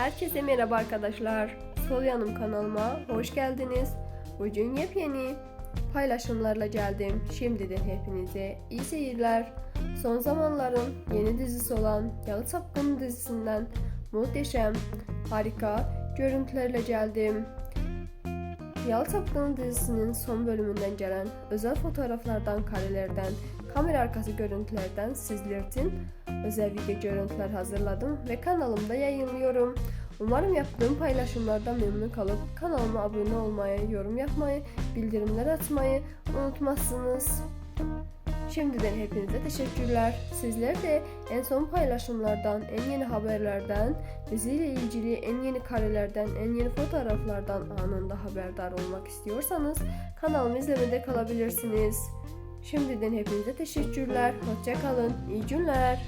Herkese merhaba arkadaşlar. Sol yanım kanalıma hoş geldiniz. Bugün yepyeni paylaşımlarla geldim. Şimdiden hepinize iyi seyirler. Son zamanların yeni dizisi olan Yalı Çapkını dizisinden muhteşem, harika görüntülerle geldim. Yalı Çapkını dizisinin son bölümünden gelen özel fotoğraflardan, karelerden, kamera arkası görüntülerden sizler için özel video görüntüler hazırladım ve kanalımda yayınlıyorum. Umarım yaptığım paylaşımlardan memnun kalıp kanalıma abone olmayı, yorum yapmayı, bildirimler açmayı unutmazsınız. Şimdiden hepinize teşekkürler. Sizler de en son paylaşımlardan, en yeni haberlerden, diziyle ilgili en yeni karelerden, en yeni fotoğraflardan anında haberdar olmak istiyorsanız kanalımı izlemede kalabilirsiniz. Şimdiden hepinize teşekkürler. Hoşça kalın. İyi günler.